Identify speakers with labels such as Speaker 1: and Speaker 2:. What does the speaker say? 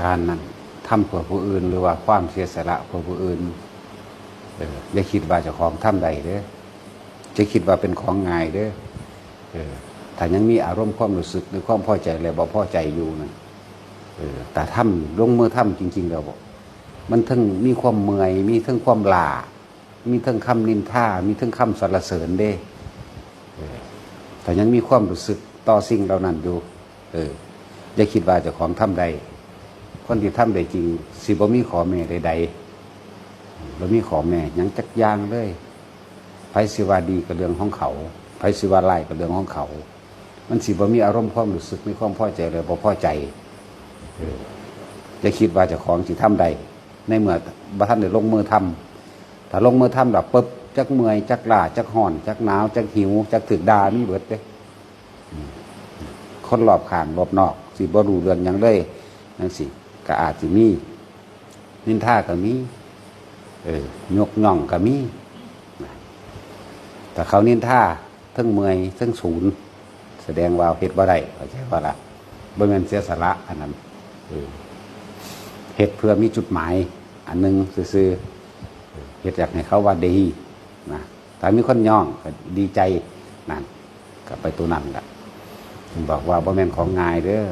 Speaker 1: การนั้นทำเพื่อผู้อื่น หรือว่าความเสียสละเพื่อผู้อื่นเอออย่าคิดว่าจะของทำใดเด้อจะคิดว่าเป็นของง่ายเด้อเออถ้ายังมีอารมณ์ความรู้สึกหรือความพอใจอะไรบ่พอใจอยู่นั่นเออแต่ทำลงมือทำจริง ๆ แล้วบอกมันทั้งมีความเมื่อย มีทั้งความลามีทั้งคำนินท่ามีทั้งคำสรรเสริญเด้แต่ยังมีความรู้สึกต่อสิ่งเหล่านั้นอยู่ เอออย่าคิดว่าจะของทำใด คนที่ทำได้จริงสิบ่มีขอแม่ใดๆบ่มีขอแม่ยังจักอยางเลยไผสิว่าดีกับเรื่องของเขาไผสิว่าไล่กับเรื่องของเขา มันสิบ่มีอารมณ์ความรู้สึกมีความพอใจเลยบ่พอใจเอออย่าคิดว่าจะของสิทำใดในเมื่อบ่ทันได้ลงมือทำถ้าลงมือทำแล้วปุ๊บจักเมื่อยจักล้าจักห่อน จักหนาวจักหิว จักถึกดามีเบิดเด้คนรอบข้างรอบนอก สิบ่รู้เรื่องยังเลยนั่นสิ ก็อาจสิมี นินท่าก็มี เออยกย่องก็มี แต่เขานินท่าทั้งเมื่อยทั้งศูนย์แสดงว่าเฮ็ดบ่ได้เข้าใจว่าละบ่แม่นเสียสละอันนั้นเออเฮ็ดเพื่อมีจุดหมาย อันหนึงซื่อๆเออเฮ็ดอยากให้เขาว่าดีนะถ้ามีคนย่องก็ดีใจนั่นก็ไปตัวนั้นละบอกว่าบ่แม่นของง่ายเด้อ